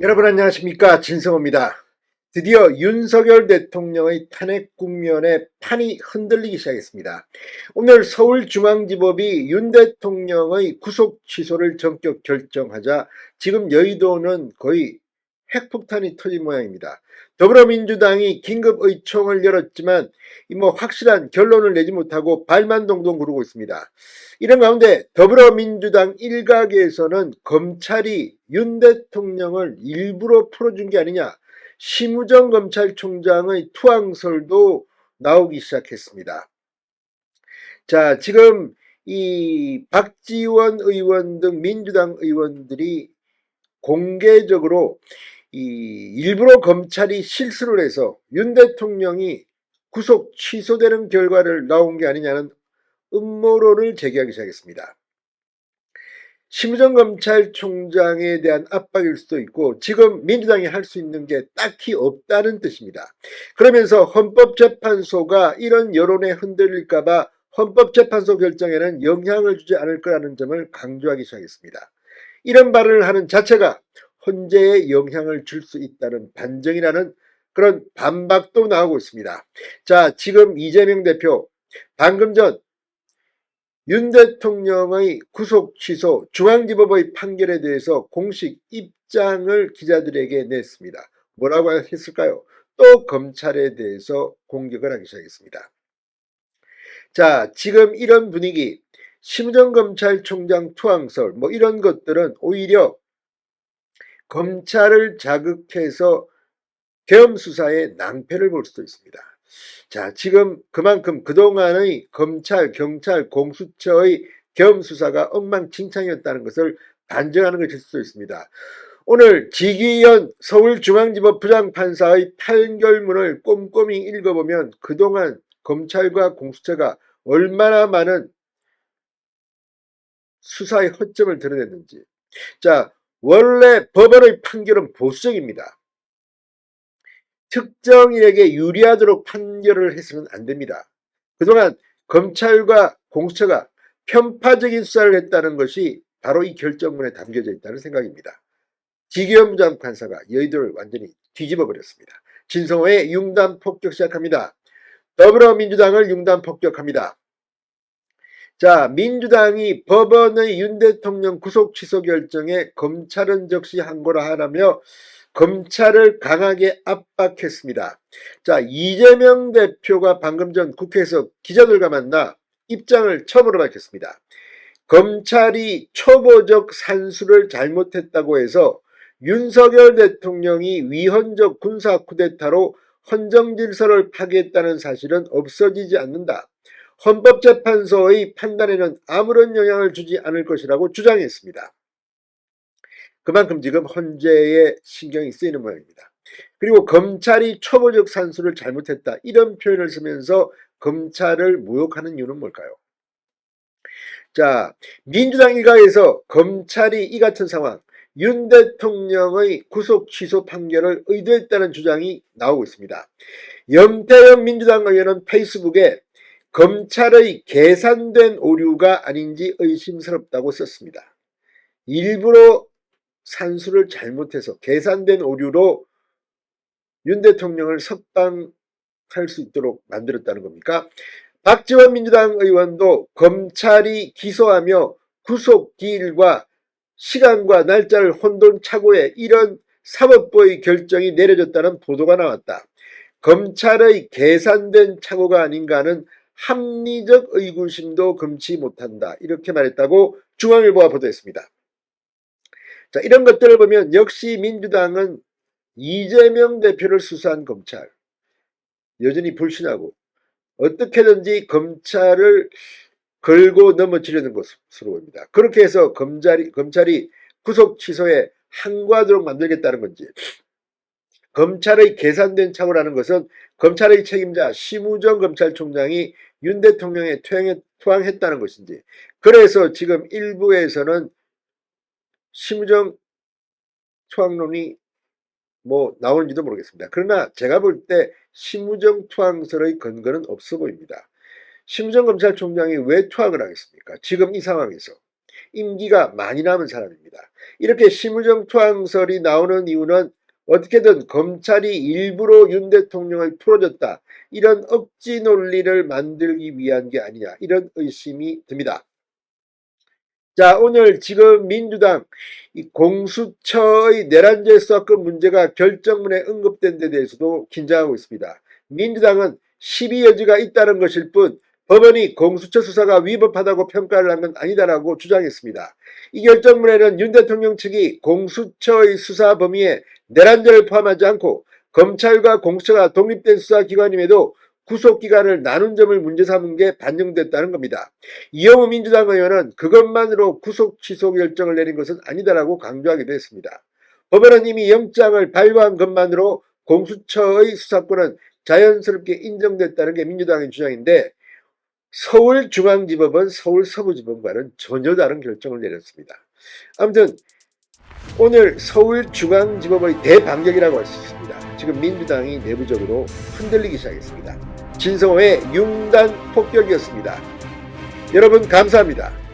여러분 안녕하십니까 진성호입니다. 드디어 윤석열 대통령의 탄핵 국면에 판이 흔들리기 시작했습니다. 오늘 서울중앙지법이 윤 대통령의 구속 취소를 전격 결정하자 지금 여의도는 거의 핵폭탄이 터진 모양입니다. 더불어민주당이 긴급 의총을 열었지만 이뭐 확실한 결론을 내지 못하고 발만 동동 구르고 있습니다. 이런 가운데 더불어민주당 일각에서는 검찰이 윤 대통령을 일부러 풀어준 게 아니냐 심우정 검찰총장의 투항설도 나오기 시작했습니다. 자, 지금 이 박지원 의원 등 민주당 의원들이 공개적으로 이 일부러 검찰이 실수를 해서 윤 대통령이 구속 취소되는 결과를 나온 게 아니냐는 음모론을 제기하기 시작했습니다. 심우정 검찰총장에 대한 압박일 수도 있고 지금 민주당이 할 수 있는 게 딱히 없다는 뜻입니다. 그러면서 헌법재판소가 이런 여론에 흔들릴까봐 헌법재판소 결정에는 영향을 주지 않을 거라는 점을 강조하기 시작했습니다. 이런 발언을 하는 자체가 헌재에 영향을 줄 수 있다는 반정이라는 그런 반박도 나오고 있습니다. 자, 지금 이재명 대표 방금 전 윤 대통령의 구속 취소 중앙지법의 판결에 대해서 공식 입장을 기자들에게 냈습니다. 뭐라고 했을까요? 또 검찰에 대해서 공격을 하기 시작했습니다. 자, 지금 이런 분위기, 심정 검찰총장 투항설, 뭐 이런 것들은 오히려 검찰을 자극해서 계엄 수사에 낭패를 볼 수도 있습니다. 자, 지금 그만큼 그동안의 검찰, 경찰, 공수처의 계엄 수사가 엉망진창이었다는 것을 반증하는 것일 수도 있습니다. 오늘 지기현 서울중앙지법 부장판사의 판결문을 꼼꼼히 읽어보면 그동안 검찰과 공수처가 얼마나 많은 수사의 허점을 드러냈는지. 자, 원래 법원의 판결은 보수적입니다. 특정인에게 유리하도록 판결을 해서는 안 됩니다. 그동안 검찰과 공수처가 편파적인 수사를 했다는 것이 바로 이 결정문에 담겨져 있다는 생각입니다. 지기현 부장판사가 여의도를 완전히 뒤집어 버렸습니다. 진성호의 융단 폭격 시작합니다. 더불어민주당을 융단 폭격합니다. 자, 민주당이 법원의 윤 대통령 구속 취소 결정에 검찰은 적시 항고를 하라며 검찰을 강하게 압박했습니다. 자, 이재명 대표가 방금 전 국회에서 기자들과 만나 입장을 처음으로 밝혔습니다. 검찰이 초보적 산수를 잘못했다고 해서 윤석열 대통령이 위헌적 군사 쿠데타로 헌정 질서를 파괴했다는 사실은 없어지지 않는다. 헌법재판소의 판단에는 아무런 영향을 주지 않을 것이라고 주장했습니다. 그만큼 지금 헌재에 신경이 쓰이는 모양입니다. 그리고 검찰이 초보적 산수를 잘못했다 이런 표현을 쓰면서 검찰을 모욕하는 이유는 뭘까요? 자, 민주당 일각에서 검찰이 이 같은 상황, 윤 대통령의 구속 취소 판결을 의도했다는 주장이 나오고 있습니다. 염태영 민주당 의원은 페이스북에 검찰의 계산된 오류가 아닌지 의심스럽다고 썼습니다. 일부러 산수를 잘못해서 계산된 오류로 윤 대통령을 석방할 수 있도록 만들었다는 겁니까? 박지원 민주당 의원도 검찰이 기소하며 구속 기일과 시간과 날짜를 혼돈차고에 이런 사법부의 결정이 내려졌다는 보도가 나왔다. 검찰의 계산된 착오가 아닌가는 합리적 의구심도 금치 못한다. 이렇게 말했다고 중앙일보가 보도했습니다. 자, 이런 것들을 보면 역시 민주당은 이재명 대표를 수사한 검찰 여전히 불신하고 어떻게든지 검찰을 걸고 넘어지려는 것으로 보입니다. 그렇게 해서 검찰이, 검찰이 구속 취소에 항거하도록 만들겠다는 건지 검찰의 계산된 착오라는 것은 검찰의 책임자 심우정 검찰총장이 윤 대통령에 투항했다는 것인지 그래서 지금 일부에서는 심우정 투항론이 뭐 나오는지도 모르겠습니다. 그러나 제가 볼 때 심우정 투항설의 근거는 없어 보입니다. 심우정 검찰총장이 왜 투항을 하겠습니까? 지금 이 상황에서 임기가 많이 남은 사람입니다. 이렇게 심우정토항설이 나오는 이유는 어떻게든 검찰이 일부러 윤 대통령을 풀어줬다. 이런 억지 논리를 만들기 위한 게 아니냐. 이런 의심이 듭니다. 자, 오늘 지금 민주당 이 공수처의 내란죄 수사권 문제가 결정문에 언급된 데 대해서도 긴장하고 있습니다. 민주당은 시비 여지가 있다는 것일 뿐 법원이 공수처 수사가 위법하다고 평가를 한 건 아니다라고 주장했습니다. 이 결정문에는 윤 대통령 측이 공수처의 수사 범위에 내란죄를 포함하지 않고 검찰과 공수처가 독립된 수사기관임에도 구속기간을 나눈 점을 문제 삼은 게 반영됐다는 겁니다. 이영우 민주당 의원은 그것만으로 구속 취소 결정을 내린 것은 아니다라고 강조하기도 했습니다. 법원은 이미 영장을 발부한 것만으로 공수처의 수사권은 자연스럽게 인정됐다는 게 민주당의 주장인데 서울중앙지법은 서울서부지법과는 전혀 다른 결정을 내렸습니다. 아무튼 오늘 서울중앙지법의 대반격이라고 할 수 있습니다. 지금 민주당이 내부적으로 흔들리기 시작했습니다. 진성호의 융단 폭격이었습니다. 여러분 감사합니다.